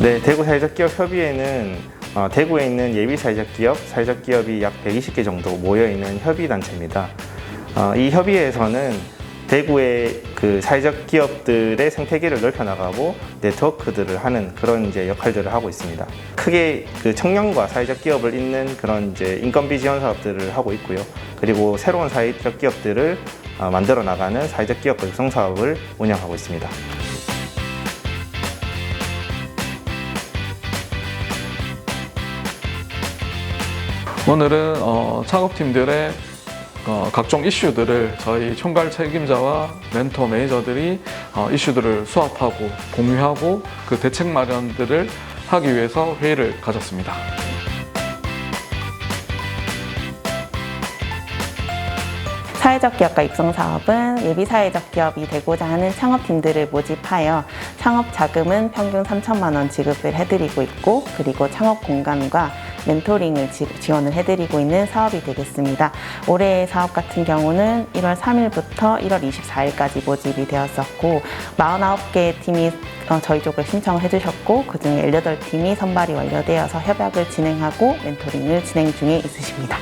네, 대구 사회적 기업 협의회는 어, 대구에 있는 예비 사회적 기업, 사회적 기업이 약 120개 정도 모여 있는 협의 단체입니다. 어, 이 협의회에서는 대구의 그 사회적 기업들의 생태계를 넓혀 나가고 네트워크들을 하는 그런 이제 역할들을 하고 있습니다. 크게 그 청년과 사회적 기업을 잇는 그런 이제 인건비 지원 사업들을 하고 있고요. 그리고 새로운 사회적 기업들을 어, 만들어 나가는 사회적 기업 육성 사업을 운영하고 있습니다. 오늘은 어, 창업팀들의 어, 각종 이슈들을 저희 총괄 책임자와 멘토 매니저들이 어, 이슈들을 수합하고 공유하고 그 대책 마련들을 하기 위해서 회의를 가졌습니다. 사회적 기업가 육성 사업은 예비 사회적 기업이 되고자 하는 창업팀들을 모집하여 창업 자금은 평균 3천만 원 지급을 해드리고 있고 그리고 창업 공간과 멘토링을 지- 지원을 해드리고 있는 사업이 되겠습니다. 올해의 사업 같은 경우는 1월 3일부터 1월 24일까지 모집이 되었었고 49개의 팀이 어, 저희 쪽을 신청을 해주셨고 그중에 18팀이 선발이 완료되어서 협약을 진행하고 멘토링을 진행 중에 있으십니다.